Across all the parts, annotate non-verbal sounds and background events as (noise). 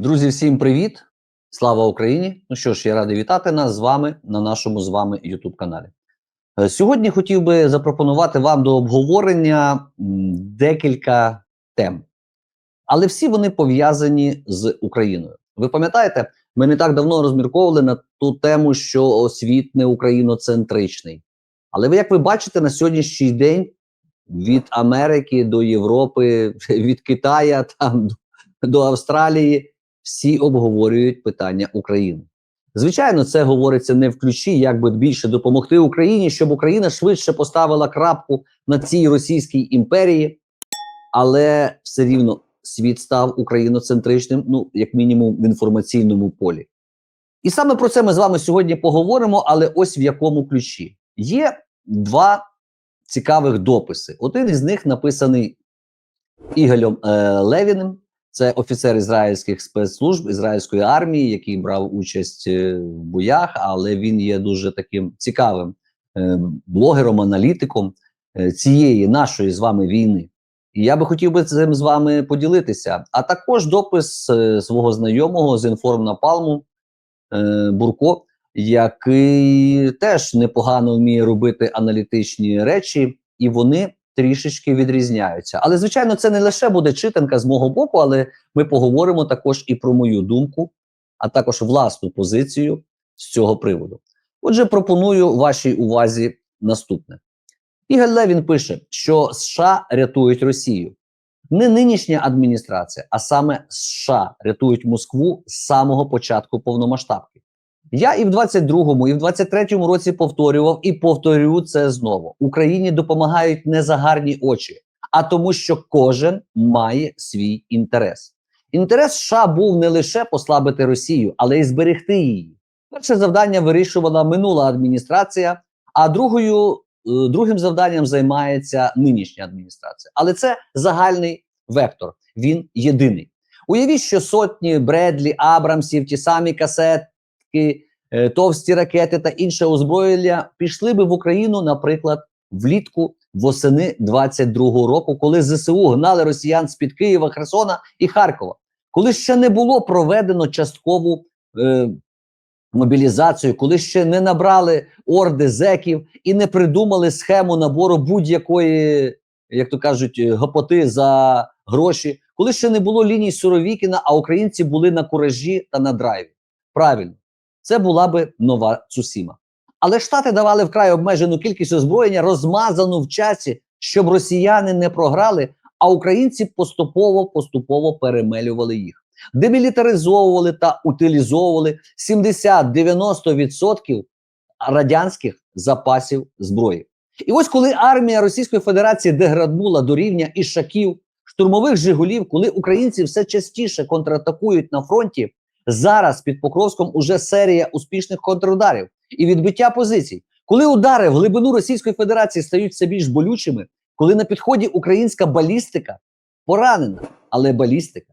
Друзі, всім привіт! Слава Україні! Ну що ж, я радий вітати нас з вами на нашому з вами youtube каналі. Е, Сьогодні хотів би запропонувати вам до обговорення декілька тем, але всі вони пов'язані з Україною. Ви пам'ятаєте, ми не так давно розмірковували на ту тему, що світ не україноцентричний. Але ви, як ви бачите, на сьогоднішній день від Америки до Європи, (laughs) від Китая там до Австралії всі обговорюють питання України. Звичайно, це говориться не в ключі, як би більше допомогти Україні, щоб Україна швидше поставила крапку на цій російській імперії, але все рівно світ став україноцентричним, ну як мінімум в інформаційному полі. І саме про це ми з вами сьогодні поговоримо, але ось в якому ключі. Є два цікавих дописи. Один із них написаний Ігорем е, Левіним, це офіцер ізраїльських спецслужб ізраїльської армії, який брав участь е, в боях, але він є дуже таким цікавим е, блогером, аналітиком е, цієї нашої з вами війни. І я би хотів би цим з вами поділитися. А також допис свого знайомого з інформнапалму Бурко, який теж непогано вміє робити аналітичні речі, і вони трішечки відрізняються. Але, звичайно, це не лише буде читанка з мого боку, але ми поговоримо також і про мою думку, а також власну позицію з цього приводу. Отже, пропоную вашій увазі наступне. Ігор Левін пише, що США рятують Росію. Не нинішня адміністрація, а саме США рятують Москву з самого початку повномасштабки. Я і в 22-му, і в 23-му році повторював і повторю це знову. Україні допомагають не за гарні очі, а тому, що кожен має свій інтерес. Інтерес США був не лише послабити Росію, але й зберегти її. Перше завдання вирішувала минула адміністрація, а другою, е, другим завданням займається нинішня адміністрація. Але це загальний вектор. Він єдиний. Уявіть, що сотні Бредлі, Абрамсів, ті самі касети ракетки, е, товсті ракети та інше озброєння пішли би в Україну, наприклад, влітку восени 22-го року, коли ЗСУ гнали росіян з під Києва, Херсона і Харкова, коли ще не було проведено часткову е, мобілізацію, коли ще не набрали орди зеків і не придумали схему набору будь-якої, як то кажуть, е, гопоти за гроші, коли ще не було ліній Суровікіна, а українці були на куражі та на драйві. Правильно, це була би нова Цусіма. Але Штати давали вкрай обмежену кількість озброєння, розмазану в часі, щоб росіяни не програли, а українці поступово поступово перемелювали їх, демілітаризовували та утилізовували 70-90% радянських запасів зброї. І ось коли армія Російської Федерації деграднула до рівня ішаків, штурмових жигулів, коли українці все частіше контратакують на фронті, Зараз під Покровськом уже серія успішних контрударів і відбиття позицій. Коли удари в глибину Російської Федерації стають все більш болючими, коли на підході українська балістика поранена, але балістика,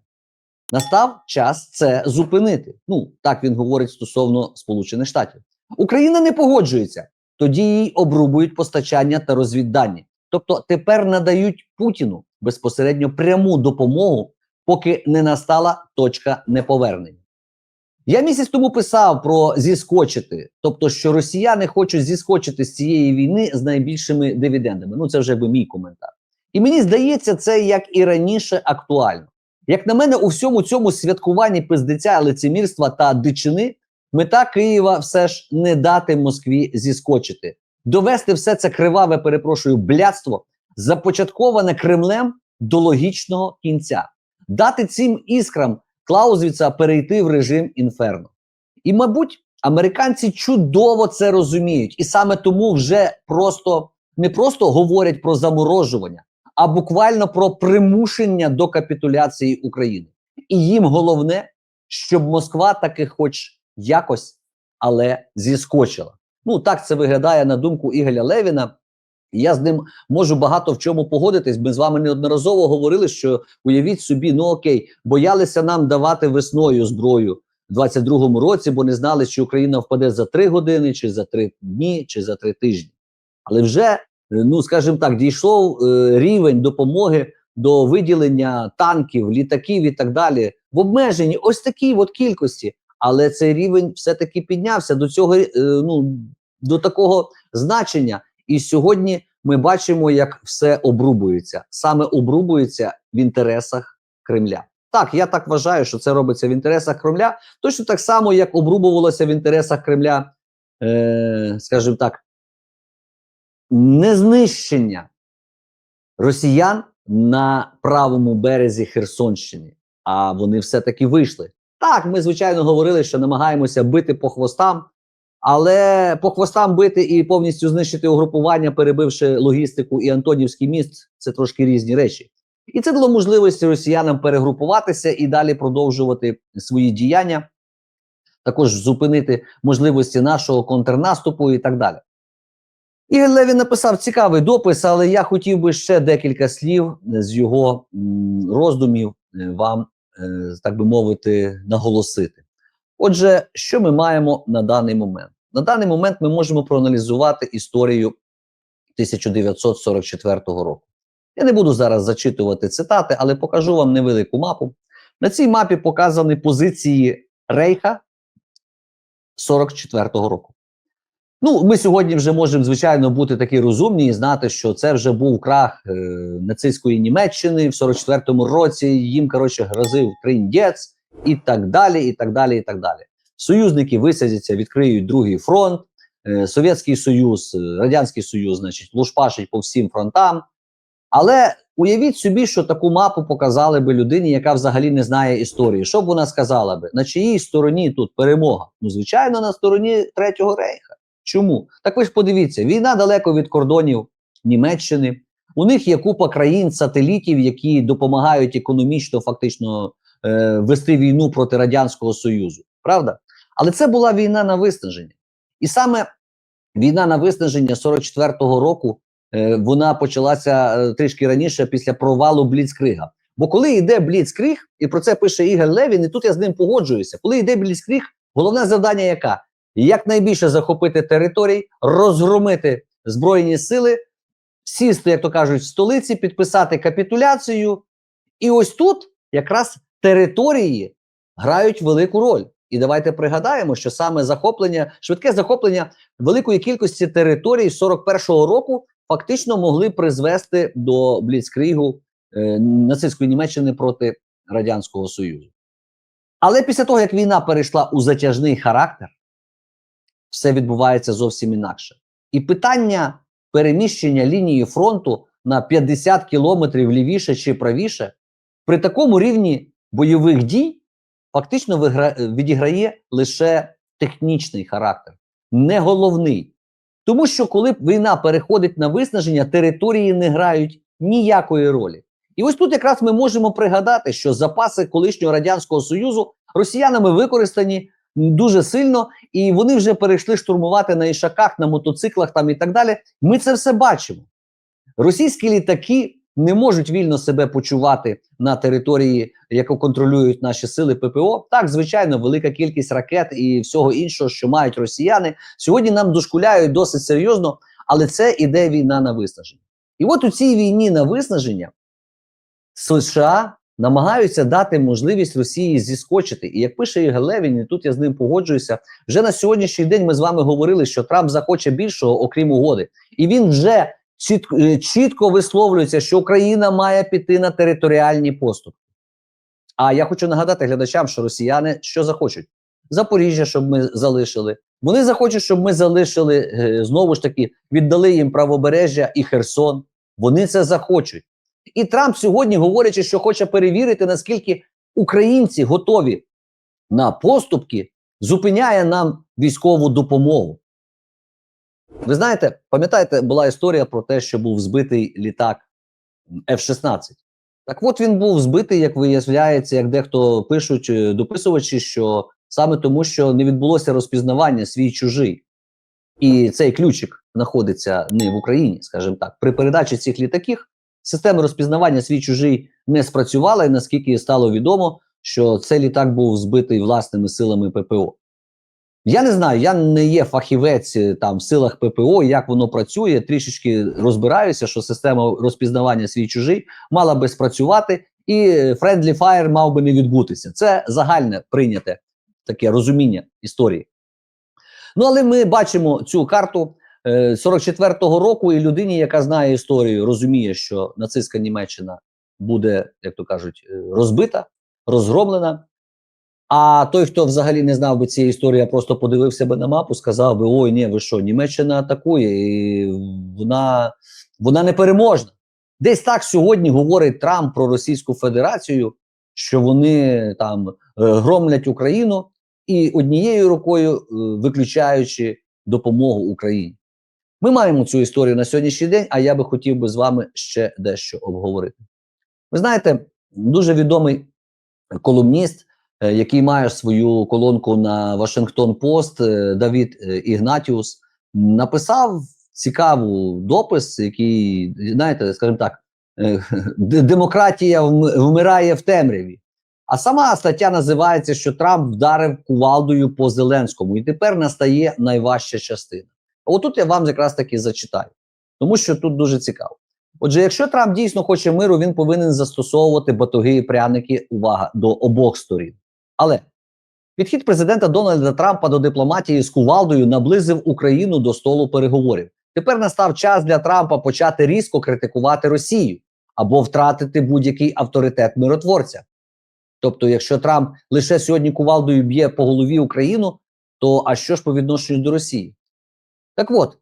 настав час це зупинити. Ну так він говорить стосовно Сполучених Штатів. Україна не погоджується, тоді їй обрубують постачання та розвіддані. Тобто тепер надають Путіну безпосередньо пряму допомогу, поки не настала точка неповернення. Я місяць тому писав про зіскочити, тобто, що росіяни хочуть зіскочити з цієї війни з найбільшими дивідендами. Ну, це вже би мій коментар. І мені здається, це як і раніше актуально. Як на мене, у всьому цьому святкуванні пиздеця, лицемірства та дичини, мета Києва все ж не дати Москві зіскочити, довести все це криваве, перепрошую, блядство, започатковане Кремлем до логічного кінця, дати цим іскрам Клаузевіца перейти в режим інферно. І, мабуть, американці чудово це розуміють, і саме тому вже просто не просто говорять про заморожування, а буквально про примушення до капітуляції України. І їм головне, щоб Москва таки, хоч якось, але зіскочила. Ну так це виглядає на думку Ігоря Левіна. Я з ним можу багато в чому погодитись. Ми з вами неодноразово говорили, що уявіть собі, ну окей, боялися нам давати весною зброю в 22-му році, бо не знали, чи Україна впаде за три години, чи за три дні, чи за три тижні. Але вже, ну скажімо так, дійшов е, рівень допомоги до виділення танків, літаків і так далі в обмеженні ось такій от кількості, але цей рівень все-таки піднявся до цього, е, ну до такого значення. І сьогодні ми бачимо, як все обрубується. Саме обрубується в інтересах Кремля. Так, я так вважаю, що це робиться в інтересах Кремля, точно так само, як обрубувалося в інтересах Кремля, е, скажімо так, незнищення росіян на правому березі Херсонщини. А вони все-таки вийшли. Так, ми звичайно говорили, що намагаємося бити по хвостам, але по хвостам бити і повністю знищити угрупування, перебивши логістику і Антонівський міст це трошки різні речі. І це дало можливості росіянам перегрупуватися і далі продовжувати свої діяння, також зупинити можливості нашого контрнаступу і так далі. Ігор Левін написав цікавий допис, але я хотів би ще декілька слів з його роздумів е, вам, е, так би мовити, наголосити. Отже, що ми маємо на даний момент? На даний момент ми можемо проаналізувати історію 1944 року. Я не буду зараз зачитувати цитати, але покажу вам невелику мапу. На цій мапі показані позиції Рейха 44-го року. Ну, ми сьогодні вже можемо, звичайно, бути такі розумні і знати, що це вже був крах е, нацистської Німеччини в 44-му році. Їм, коротше, грозив триндець і так далі, і так далі, і так далі. Союзники висадяться, відкриють другий фронт. Е, Совєтський Союз, е, Радянський Союз, значить, лушпашить по всім фронтам. Але уявіть собі, що таку мапу показали би людині, яка взагалі не знає історії. Що б вона сказала би? На чиїй стороні тут перемога? Ну, звичайно, на стороні Третього рейха. Чому? Так ви ж подивіться, війна далеко від кордонів Німеччини. У них є купа країн-сателітів, які допомагають економічно фактично е, вести війну проти Радянського Союзу. Правда? Але це була війна на виснаження. І саме війна на виснаження 44-го року е, вона почалася е, трішки раніше після провалу Бліцкрига. Бо коли йде Бліцкриг, і про це пише Ігор Левін, і тут я з ним погоджуюся, коли йде Бліцкриг, головне завдання яка? Якнайбільше захопити територій, розгромити збройні сили, сісти, як то кажуть, в столиці, підписати капітуляцію. І ось тут якраз території грають велику роль. І давайте пригадаємо, що саме захоплення, швидке захоплення великої кількості територій 41-го року фактично могли призвести до бліцкригу е, нацистської Німеччини проти Радянського Союзу. Але після того, як війна перейшла у затяжний характер, все відбувається зовсім інакше. І питання переміщення лінії фронту на 50 кілометрів лівіше чи правіше при такому рівні бойових дій фактично вигра... відіграє лише технічний характер, не головний. Тому що коли війна переходить на виснаження, території не грають ніякої ролі. І ось тут якраз ми можемо пригадати, що запаси колишнього радянського союзу росіянами використані дуже сильно, і вони вже перейшли штурмувати на ішаках, на мотоциклах там і так далі. Ми це все бачимо. Російські літаки не можуть вільно себе почувати на території, яку контролюють наші сили ППО. Так, звичайно, велика кількість ракет і всього іншого, що мають росіяни, сьогодні нам дошкуляють досить серйозно, але це іде війна на виснаження. І от у цій війні на виснаження США намагаються дати можливість Росії зіскочити. І як пише Ігор Левін, і тут я з ним погоджуюся. Вже на сьогоднішній день ми з вами говорили, що Трамп захоче більшого, окрім угоди, і він вже чітко, чітко висловлюється, що Україна має піти на територіальні поступки. А я хочу нагадати глядачам, що росіяни що захочуть? Запоріжжя, щоб ми залишили. Вони захочуть, щоб ми залишили е, знову ж таки, віддали їм правобережжя і Херсон. Вони це захочуть. І Трамп сьогодні, говорячи, що хоче перевірити, наскільки українці готові на поступки, зупиняє нам військову допомогу. Ви знаєте, пам'ятаєте, була історія про те, що був збитий літак F-16. Так от він був збитий, як виявляється, як дехто пишуть е, дописувачі, що саме тому, що не відбулося розпізнавання свій чужий. І цей ключик знаходиться не в Україні, скажімо так. При передачі цих літаків система розпізнавання свій чужий не спрацювала, і наскільки стало відомо, що цей літак був збитий власними силами ППО. Я не знаю, я не є фахівець е, там в силах ППО, як воно працює. Трішечки розбираюся, що система розпізнавання свій чужий мала би спрацювати, і Friendly Fire мав би не відбутися. Це загальне прийняте таке розуміння історії. Ну, але ми бачимо цю карту е, 44-го року, і людині, яка знає історію, розуміє, що нацистська Німеччина буде, як то кажуть, е, розбита, розгромлена. А той, хто взагалі не знав би цієї історії, а просто подивився би на мапу, сказав би: ой, ні, ви що, Німеччина атакує, і вона, вона непереможна. Десь так сьогодні говорить Трамп про Російську Федерацію, що вони там е, громлять Україну і однією рукою е, виключаючи допомогу Україні. Ми маємо цю історію на сьогоднішній день, а я би хотів би з вами ще дещо обговорити. Ви знаєте, дуже відомий колумніст, який має свою колонку на Вашингтон Пост, е, Давід е, Ігнатіус, написав цікаву допис, який, знаєте, скажімо так, е, демократія вмирає в темряві. А сама стаття називається, що Трамп вдарив кувалдою по Зеленському, і тепер настає найважча частина. Отут я вам якраз таки зачитаю, тому що тут дуже цікаво. Отже, якщо Трамп дійсно хоче миру, він повинен застосовувати батоги і пряники, увага, до обох сторін. Але підхід президента Дональда Трампа до дипломатії з кувалдою наблизив Україну до столу переговорів. Тепер настав час для Трампа почати різко критикувати Росію або втратити будь-який авторитет миротворця. Тобто, якщо Трамп лише сьогодні кувалдою б'є по голові Україну, то а що ж по відношенню до Росії? Так от.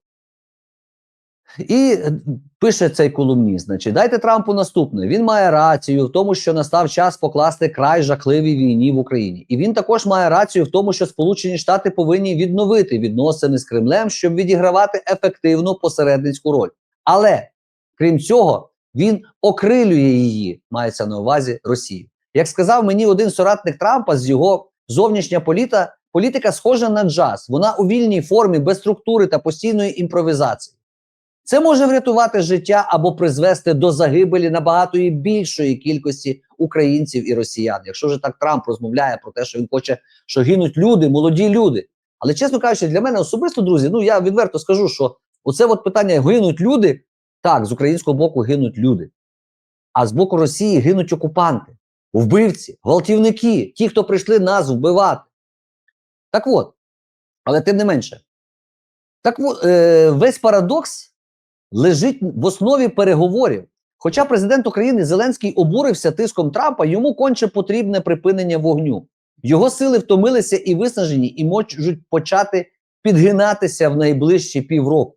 І е, пише цей колумніст: значить, дайте Трампу наступне. Він має рацію в тому, що настав час покласти край жахливій війні в Україні. І він також має рацію в тому, що Сполучені Штати повинні відновити відносини з Кремлем, щоб відігравати ефективну посередницьку роль. Але крім цього, він окрилює її, мається на увазі Росію. Як сказав мені один соратник Трампа з його зовнішня політа, політика схожа на джаз. Вона у вільній формі, без структури та постійної імпровізації. Це може врятувати життя або призвести до загибелі набагато і більшої кількості українців і росіян. Якщо вже так Трамп розмовляє про те, що він хоче, що гинуть люди, молоді люди. Але чесно кажучи, для мене особисто, друзі, ну я відверто скажу, що оце от питання гинуть люди. Так, з українського боку гинуть люди, а з боку Росії гинуть окупанти, вбивці, гвалтівники, ті, хто прийшли нас вбивати. Так от, але тим не менше, так е, весь парадокс лежить в основі переговорів. Хоча президент України Зеленський обурився тиском Трампа, йому конче потрібне припинення вогню. Його сили втомилися і виснажені, і можуть почати підгинатися в найближчі півроку.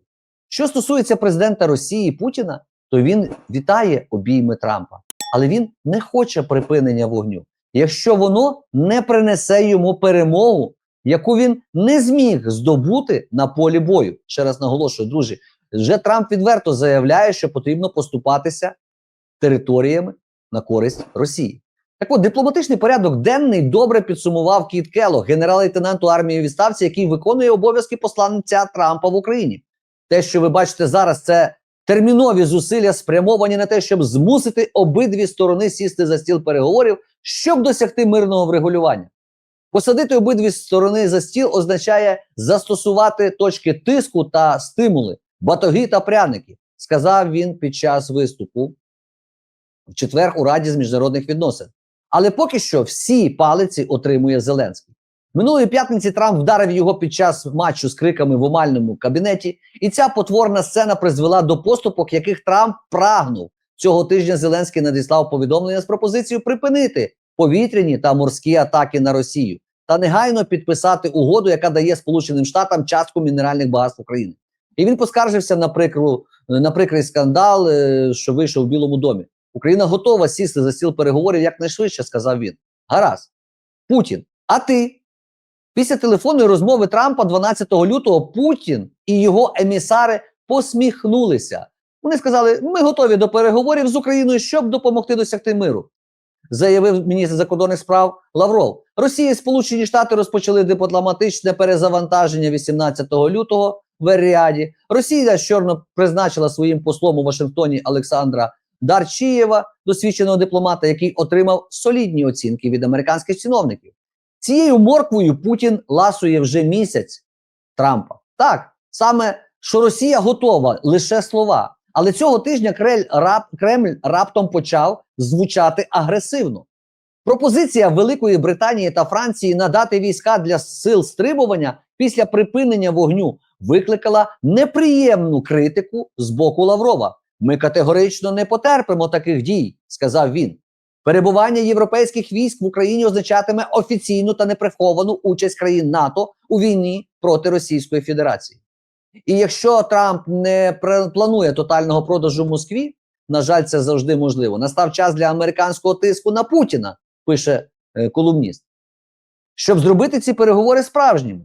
Що стосується президента Росії Путіна, то він вітає обійми Трампа, але він не хоче припинення вогню, якщо воно не принесе йому перемогу, яку він не зміг здобути на полі бою. Ще раз наголошую, друзі, вже Трамп відверто заявляє, що потрібно поступатися територіями на користь Росії. Так от, дипломатичний порядок денний добре підсумував Кіт Келло, генерал-лейтенант у армії відставці, який виконує обов'язки посланця Трампа в Україні. Те, що ви бачите зараз, це термінові зусилля спрямовані на те, щоб змусити обидві сторони сісти за стіл переговорів, щоб досягти мирного врегулювання. Посадити обидві сторони за стіл означає застосувати точки тиску та стимули, батоги та пряники, сказав він під час виступу в четвер у Раді з міжнародних відносин. Але поки що всі палиці отримує Зеленський. Минулої п'ятниці Трамп вдарив його під час матчу з криками в омальному кабінеті, і ця потворна сцена призвела до поступок, яких Трамп прагнув. Цього тижня Зеленський надіслав повідомлення з пропозицією припинити повітряні та морські атаки на Росію та негайно підписати угоду, яка дає Сполученим Штатам частку мінеральних багатств України. І він поскаржився на прикру на прикрий скандал, е, що вийшов в Білому домі. Україна готова сісти за стіл переговорів якнайшвидше, сказав він. Гаразд, Путін. А ти? Після телефонної розмови Трампа 12 лютого Путін і його емісари посміхнулися. Вони сказали: ми готові до переговорів з Україною, щоб допомогти досягти миру. Заявив міністр закордонних справ Лавров. Росія і Сполучені Штати розпочали дипломатичне перезавантаження 18 лютого в Еріаді. Росія щорно призначила своїм послом у Вашингтоні Олександра Дарчієва, досвідченого дипломата, який отримав солідні оцінки від американських чиновників. Цією морквою Путін ласує вже місяць Трампа. Так, саме що Росія готова лише слова. Але цього тижня Кремль, рап, Кремль раптом почав звучати агресивно. Пропозиція Великої Британії та Франції надати війська для сил стримування після припинення вогню викликала неприємну критику з боку Лаврова. Ми категорично не потерпимо таких дій, сказав він. Перебування європейських військ в Україні означатиме офіційну та неприховану участь країн НАТО у війні проти Російської Федерації. І якщо Трамп не планує тотального продажу Москві, на жаль, це завжди можливо. Настав час для американського тиску на Путіна, пише е, колумніст, щоб зробити ці переговори справжніми.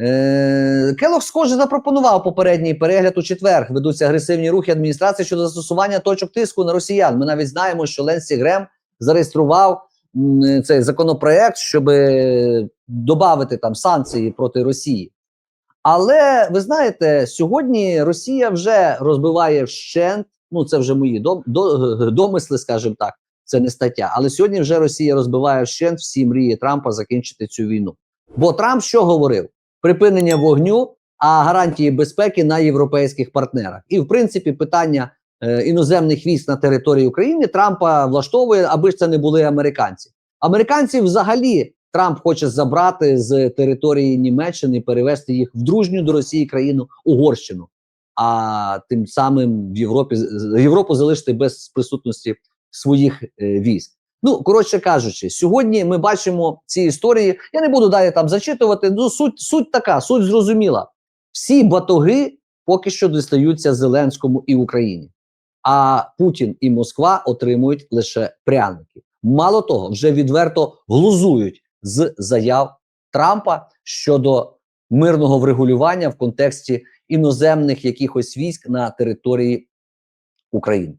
Е, схоже, запропонував попередній перегляд у четвер. Ведуться агресивні рухи адміністрації щодо застосування точок тиску на росіян. Ми навіть знаємо, що Ленсі Грем зареєстрував цей законопроект, щоб додати там санкції проти Росії. Але ви знаєте, сьогодні Росія вже розбиває вщент. Ну, це вже мої дом, до, домисли, скажімо так, це не стаття. Але сьогодні вже Росія розбиває вщент всі мрії Трампа закінчити цю війну. Бо Трамп що говорив? Припинення вогню, а гарантії безпеки на європейських партнерах. І в принципі, питання е, іноземних військ на території України Трампа влаштовує, аби ж це не були американці. Американці взагалі Трамп хоче забрати з території Німеччини, перевести їх в дружню до Росії країну Угорщину, а тим самим в Європі Європу залишити без присутності своїх е, військ. Ну коротше кажучи, сьогодні ми бачимо ці історії. Я не буду далі там зачитувати. Ну суть суть така, суть зрозуміла. Всі батоги поки що дістаються Зеленському і Україні. А Путін і Москва отримують лише пряники. Мало того, вже відверто глузують з заяв Трампа щодо мирного врегулювання в контексті іноземних якихось військ на території України.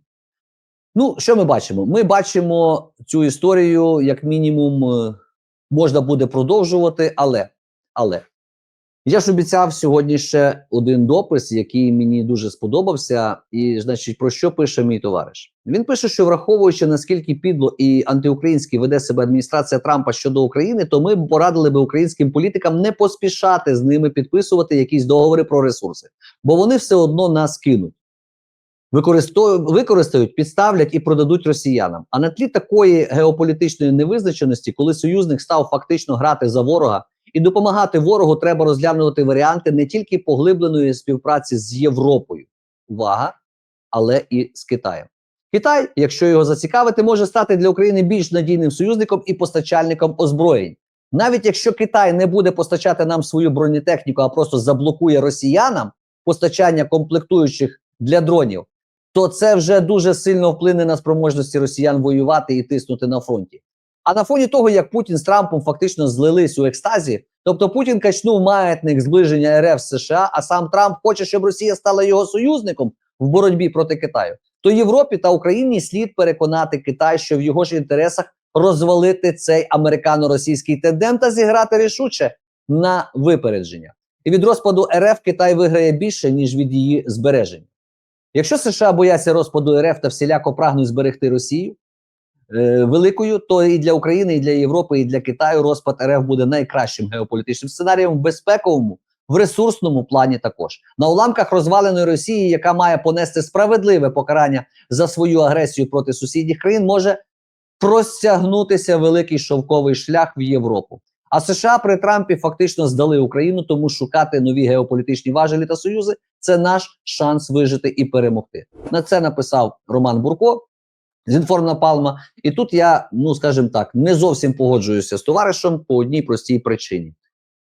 Ну, що ми бачимо? Ми бачимо цю історію, як мінімум, е, можна буде продовжувати, але, але я ж обіцяв сьогодні ще один допис, який мені дуже сподобався. І, значить, про що пише мій товариш? Він пише, що враховуючи наскільки підло і антиукраїнськи веде себе адміністрація Трампа щодо України, то ми порадили би українським політикам не поспішати з ними підписувати якісь договори про ресурси, бо вони все одно нас кинуть. Використають, підставлять і продадуть росіянам. А на тлі такої геополітичної невизначеності, коли союзник став фактично грати за ворога і допомагати ворогу, треба розглянути варіанти не тільки поглибленої співпраці з Європою, увага, але і з Китаєм. Китай, якщо його зацікавити, може стати для України більш надійним союзником і постачальником озброєнь. Навіть якщо Китай не буде постачати нам свою бронетехніку, а просто заблокує росіянам постачання комплектуючих для дронів, то це вже дуже сильно вплине на спроможності росіян воювати і тиснути на фронті. А на фоні того, як Путін з Трампом фактично злились у екстазі, тобто Путін качнув маятник зближення РФ з США, а сам Трамп хоче, щоб Росія стала його союзником в боротьбі проти Китаю, то Європі та Україні слід переконати Китай, що в його ж інтересах розвалити цей американо-російський тендем та зіграти рішуче на випередження. І від розпаду РФ Китай виграє більше ніж від її збереження. Якщо США бояться розпаду РФ та всіляко прагнуть зберегти Росію е, великою, то і для України, і для Європи, і для Китаю розпад РФ буде найкращим геополітичним сценарієм в безпековому, в ресурсному плані також. На уламках розваленої Росії, яка має понести справедливе покарання за свою агресію проти сусідніх країн, може простягнутися великий шовковий шлях в Європу. А США при Трампі фактично здали Україну, тому шукати нові геополітичні важелі та союзи це наш шанс вижити і перемогти. На це написав Роман Бурко з інформна Палма. І тут я, ну скажімо так, не зовсім погоджуюся з товаришем по одній простій причині.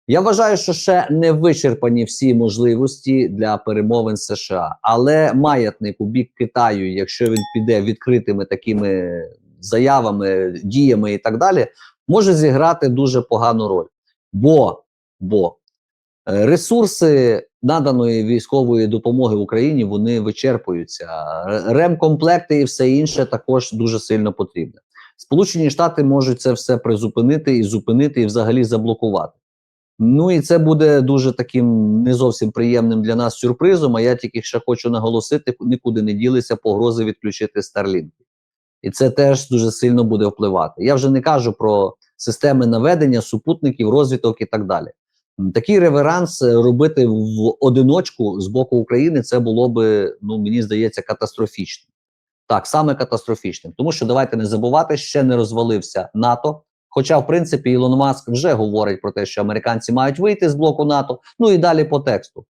Я вважаю, що ще не вичерпані всі можливості для перемовин США, але маятник у бік Китаю, якщо він піде відкритими такими заявами, діями і так далі, може зіграти дуже погану роль. Бо, бо е, ресурси наданої військової допомоги Україні вони вичерпуються. Ремкомплекти і все інше також дуже сильно потрібне. Сполучені Штати можуть це все призупинити і зупинити, і взагалі заблокувати. Ну і це буде дуже таким не зовсім приємним для нас сюрпризом. А я тільки ще хочу наголосити, нікуди не ділися погрози відключити Starlink. І це теж дуже сильно буде впливати. Я вже не кажу про системи наведення, супутників, розвиток і так далі. Такий реверанс е, робити в одиночку з боку України це було би, ну мені здається, катастрофічно. Так, саме катастрофічним. Тому що давайте не забувати, ще не розвалився НАТО. Хоча, в принципі, Ілон Маск вже говорить про те, що американці мають вийти з блоку НАТО. Ну і далі по тексту.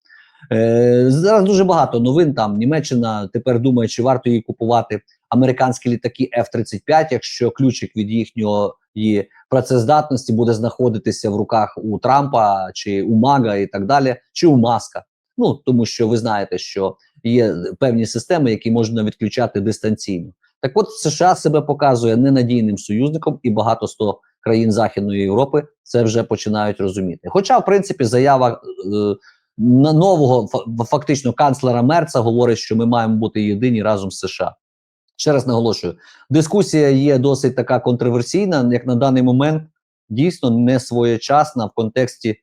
Е, зараз дуже багато новин. Там Німеччина тепер думає, чи варто їй купувати американські літаки F-35, якщо ключик від їхньої працездатності буде знаходитися в руках у Трампа чи у Мага і так далі, чи у Маска. Ну тому що ви знаєте, що є певні системи, які можна відключати дистанційно. Так от США себе показує ненадійним союзником, і багато сто країн Західної Європи це вже починають розуміти. Хоча, в принципі, заява е, на нового фа- фактично канцлера Мерца говорить, що ми маємо бути єдині разом з США. Ще раз наголошую, дискусія є досить така контроверсійна, як на даний момент дійсно не своєчасна в контексті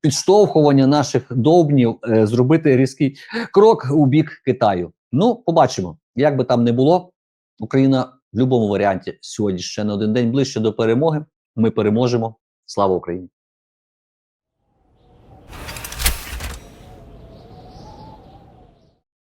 підштовхування наших довбнів е, зробити різкий крок у бік Китаю. Ну, побачимо, як би там не було. Україна в будь-якому варіанті сьогодні ще на один день ближче до перемоги. Ми переможемо. Слава Україні!